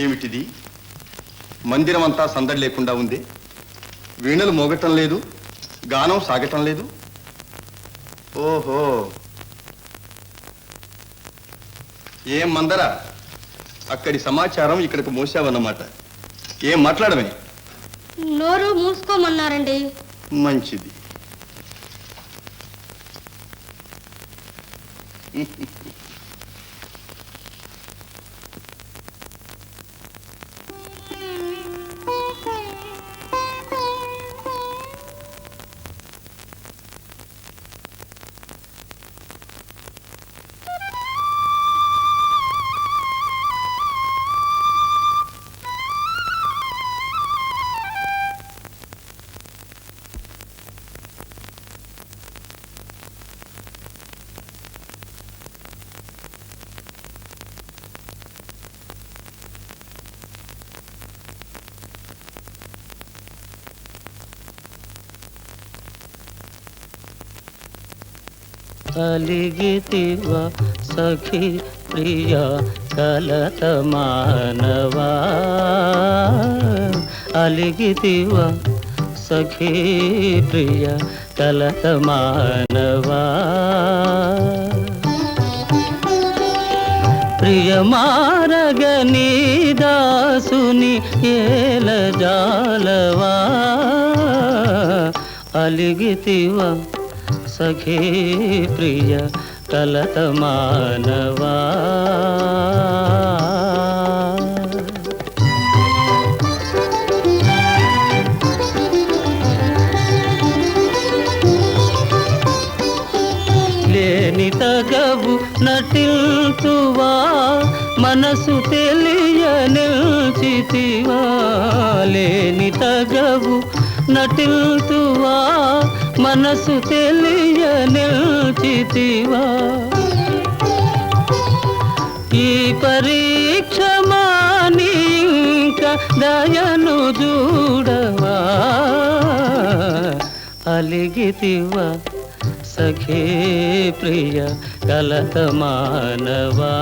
ఏమిటిది? మందిరం అంతా సందడి లేకుండా ఉంది. వీణలు మోగటం లేదు. గానం సాగటం లేదు. ఓహో! ఏం మందర? అక్కడి సమాచారం ఇక్కడికి మోసావన్నమాట ఏం మాట్లాడమే? నోరు మూసుకోమన్నారండి. మంచిది. కలిగితివ సఖి ప్రియ కలత మానవా? అలిగితివ సఖి ప్రియ కలత మానవా? ప్రియమారగని దాసుని ఏల జాలవా? అలిగితివా సఖే ప్రియ కలత మానవా లేని తగవు నటిల్తువా మనసు తెలియ నిల్చితివా లేని తగవు నటిల్తువా మనసు తెలియ నిల్చితివా ఈ పరీక్ష మాని ఇంకా దయను చూడవా? అలిగితివా? సఖే ప్రియ కలత మానవా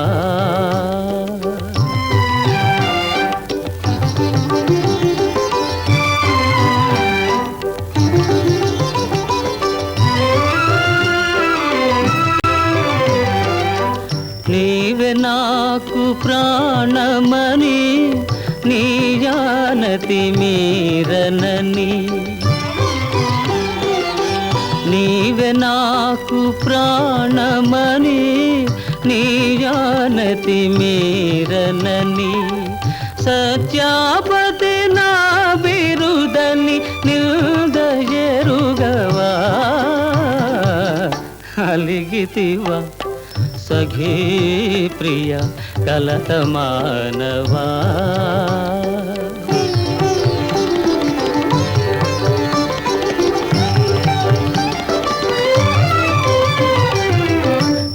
ప్రాణమని నీ జానతి మీరనని నీవె నాకు ప్రాణమని నీ జానతి మీరనని సత్యాపతి నా బిరుదని నిల్దయరుగవా అలిగితివా. సఖీ ప్రియ కలత మానవా.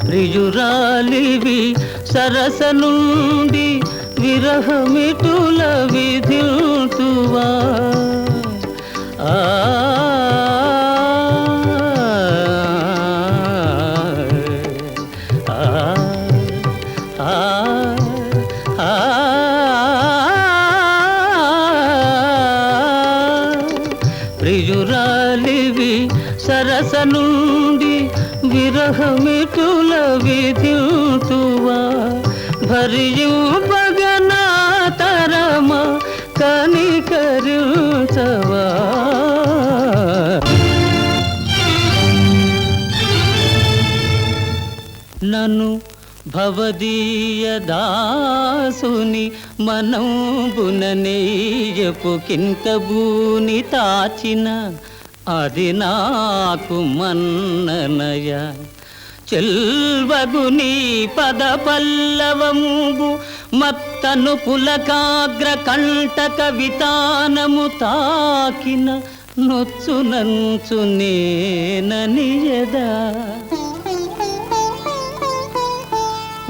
ప్రియురాలివి సరస నుండి విరహమిటుల విధిల్తువా. ఆ విరహమిటుల విధిల్తువా? భరింపగనా తరమ కనికరించవా? నన్ను భవదీయ దాసుని మనంబుననేయపు భూని తాచిన అది నాకు మన్ననయ. చెల్వగుని పద పల్లవంబు మత్తను పులకాగ్ర కంటక వితానము తాకిన నొచ్చు నంచు నేననియదా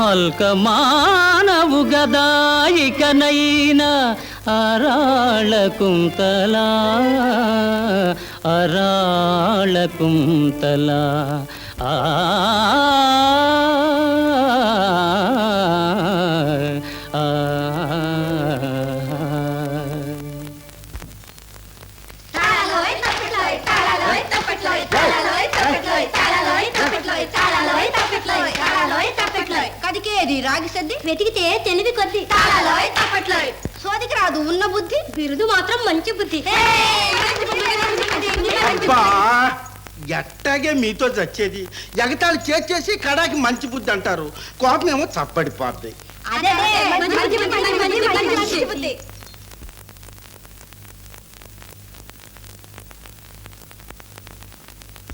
అల్కమానవు గదాయికనైన అరాళకుంతలా అరాళకుంతలా. కదికేది రాగి సద్ది? వెతికితే తెలివి కొద్ది. తాళాలోయ్ తప్పట్లోయ్. సోదికి రాదు ఉన్న బుద్ధి బిరుదు మాత్రం మంచి బుద్ధి. ఎట్టాగే మీతో చచ్చేది? ఎగతాళి చేసేసి కడాకి మంచి బుద్ధి అంటారు. కోపం ఏమో చప్పడిపోద్ది. అదే మంచి బుద్ధి మంచి బుద్ధి మంచి బుద్ధి.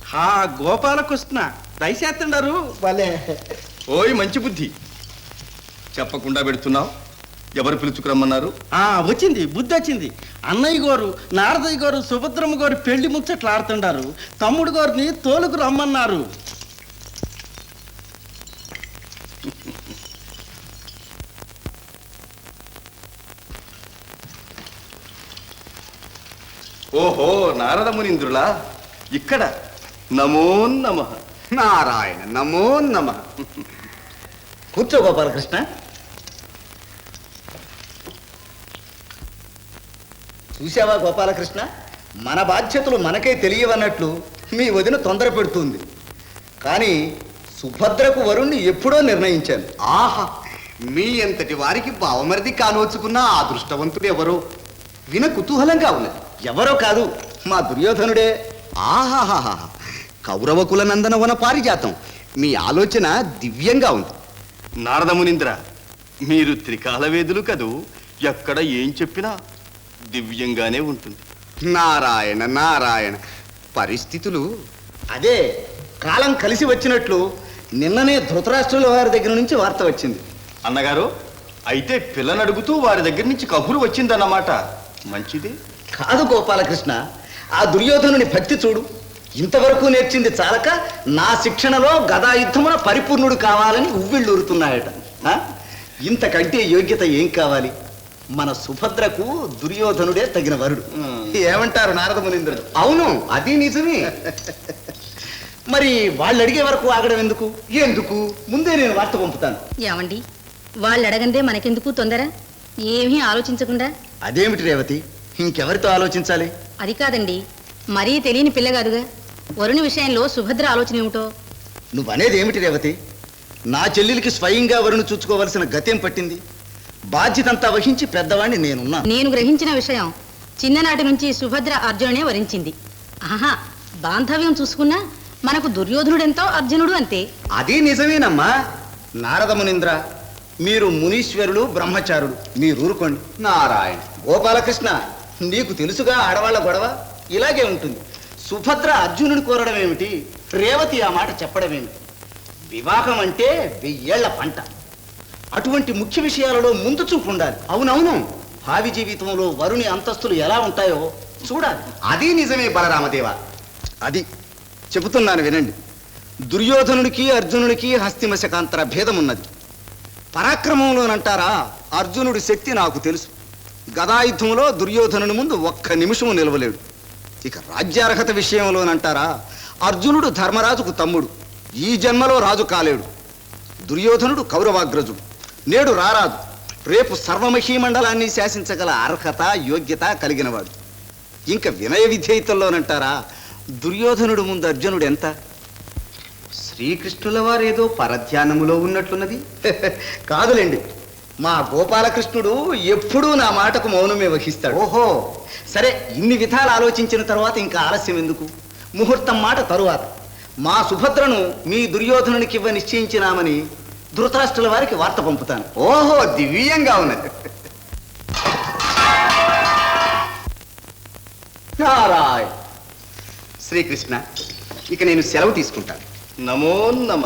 హా గోపాలకృష్ణ దయచేస్తుండారు. భలే. ఓయ్ మంచి బుద్ధి. చెప్పకుండా పెడుతున్నావు. ఎవరు పిలుచుకురమ్మన్నారు? ఆ వచ్చింది బుద్ధి వచ్చింది. అన్నయ్య గారు నారదయ్య గారు సుభద్రమ్మ గారు పెళ్ళి ముచ్చట్లు ఆడుతుండారు. తమ్ముడు గారిని తోలుకు రమ్మన్నారు. ఓహో నారద మునీంద్రులా? ఇక్కడ. నమో నమ. నారాయణ నమో నమ. కూర్చో గోపాలకృష్ణ. చూసావా గోపాలకృష్ణ? మన బాధ్యతలు మనకే తెలియవన్నట్లు మీ వదిన తొందర పెడుతుంది. కానీ సుభద్రకు వరుణ్ణి ఎప్పుడో నిర్ణయించాను. ఆహా మీ ఎంతటి వారికి బావమరిది కానోచుకున్న ఆ అదృష్టవంతుడు ఎవరో? విన కుతూహలంగా ఉన్నది. ఎవరో కాదు మా దుర్యోధనుడే. ఆహాహాహా కౌరవ కుల నందనవన పారిజాతం. మీ ఆలోచన దివ్యంగా ఉంది. నారద మునీంద్ర మీరు త్రికాల వేదులు కదూ? ఎక్కడ ఏం చెప్పినా దివ్యంగానే ఉంటుంది. నారాయణ నారాయణ. పరిస్థితులు అదే. కాలం కలిసి వచ్చినట్లు నిన్ననే ధృతరాష్ట్రుల వారి దగ్గర నుంచి వార్త వచ్చింది. అన్నగారు అయితే పిల్లని అడుగుతూ వారి దగ్గర నుంచి కబురు వచ్చిందన్నమాట. మంచిది. కాదు గోపాలకృష్ణ ఆ దుర్యోధనుని భక్తి చూడు. ఇంతవరకు నేర్చింది చాలక నా శిక్షణలో గదాయుద్ధమున పరిపూర్ణుడు కావాలని ఉవ్విళ్ళూరుతున్నాయట. ఇంతకంటే యోగ్యత ఏం కావాలి? మన సుభద్రకు దుర్యోధనుడే తగిన వరుడు. ఏమంటారు నారద మునీంద్రుడు అవును అది నిజమే. మరి వాళ్ళు అడిగే వరకు ఆగడం ఎందుకు? ఎందుకు? ముందే నేను వార్త పంపుతాను. ఏమండి వాళ్ళు అడగందే మనకెందుకు తొందర? ఏమీ ఆలోచించకుండా? అదేమిటి రేవతి? ఇంకెవరితో ఆలోచించాలి? అది కాదండి మరీ తెలియని పిల్ల కాదుగా. వరుణి విషయంలో సుభద్ర ఆలోచన ఏమిటో? నువ్వనేది ఏమిటి రేవతి? నా చెల్లెలికి స్వయంగా వరుణు చూసుకోవలసిన గతేం పట్టింది? బాధ్యతంతా వహించి పెద్దవాణ్ణి నేనున్నా. నేను గ్రహించిన విషయం చిన్ననాటి నుంచి సుభద్ర అర్జునునే వరించింది. ఆహా బాంధవ్యం చూసుకున్నా మనకు దుర్యోధనుడెంతో అర్జునుడు అంతే. అది నిజమేనమ్మా. నారద మునీంద్ర మీరు మునీశ్వరుడు బ్రహ్మచారుడు మీరు ఊరుకోండి. నారాయణ గోపాలకృష్ణ నీకు తెలుసుగా ఆడవాళ్ళ గొడవ? ఇలాగే ఉంటుంది. సుభద్ర అర్జునుని కోరడం ఏమిటి? రేవతి ఆ మాట చెప్పడం ఏమిటి వివాహం అంటే వెయ్యేళ్ళ పంట. అటువంటి ముఖ్య విషయాలలో ముందు చూపు ఉండాలి. అవునవును. భావి జీవితంలో వరుని అంతస్తులు ఎలా ఉంటాయో చూడాలి. అది నిజమే బలరామదేవ. అది చెబుతున్నాను వినండి. దుర్యోధనుడికి అర్జునుడికి హస్తిమశకాంతర భేదం ఉన్నది పరాక్రమంలోనంటారా? అర్జునుడి శక్తి నాకు తెలుసు. గదాయుద్ధంలో దుర్యోధనుని ముందు ఒక్క నిమిషము నిలవలేడు. ఇక రాజ్యార్హత విషయంలోనంటారా? అర్జునుడు ధర్మరాజుకు తమ్ముడు. ఈ జన్మలో రాజు కాలేడు. దుర్యోధనుడు కౌరవాగ్రజుడు. నేడు రారాదు. రేపు సర్వమహీమండలాన్ని శాసించగల అర్హత యోగ్యత కలిగినవాడు. ఇంకా వినయ విధేయతల్లోనంటారా? దుర్యోధనుడు ముందు అర్జునుడు ఎంత? శ్రీకృష్ణుల వారేదో పరధ్యానములో ఉన్నట్లున్నది. కాదులేండి. మా గోపాలకృష్ణుడు ఎప్పుడూ నా మాటకు మౌనమే వహిస్తాడు. ఓహో. సరే ఇన్ని విధాలు ఆలోచించిన తర్వాత ఇంకా ఆలస్యం ఎందుకు? ముహూర్తం మాట తరువాత. మా సుభద్రను మీ దుర్యోధనునికి ఇవ్వ నిశ్చయించినామని ధృతరాష్ట్రుల వారికి వార్త పంపుతాను. ఓహో దివ్యంగా ఉన్నది. నారాయ్ శ్రీకృష్ణ ఇక నేను సెలవు తీసుకుంటాను. నమో నమ.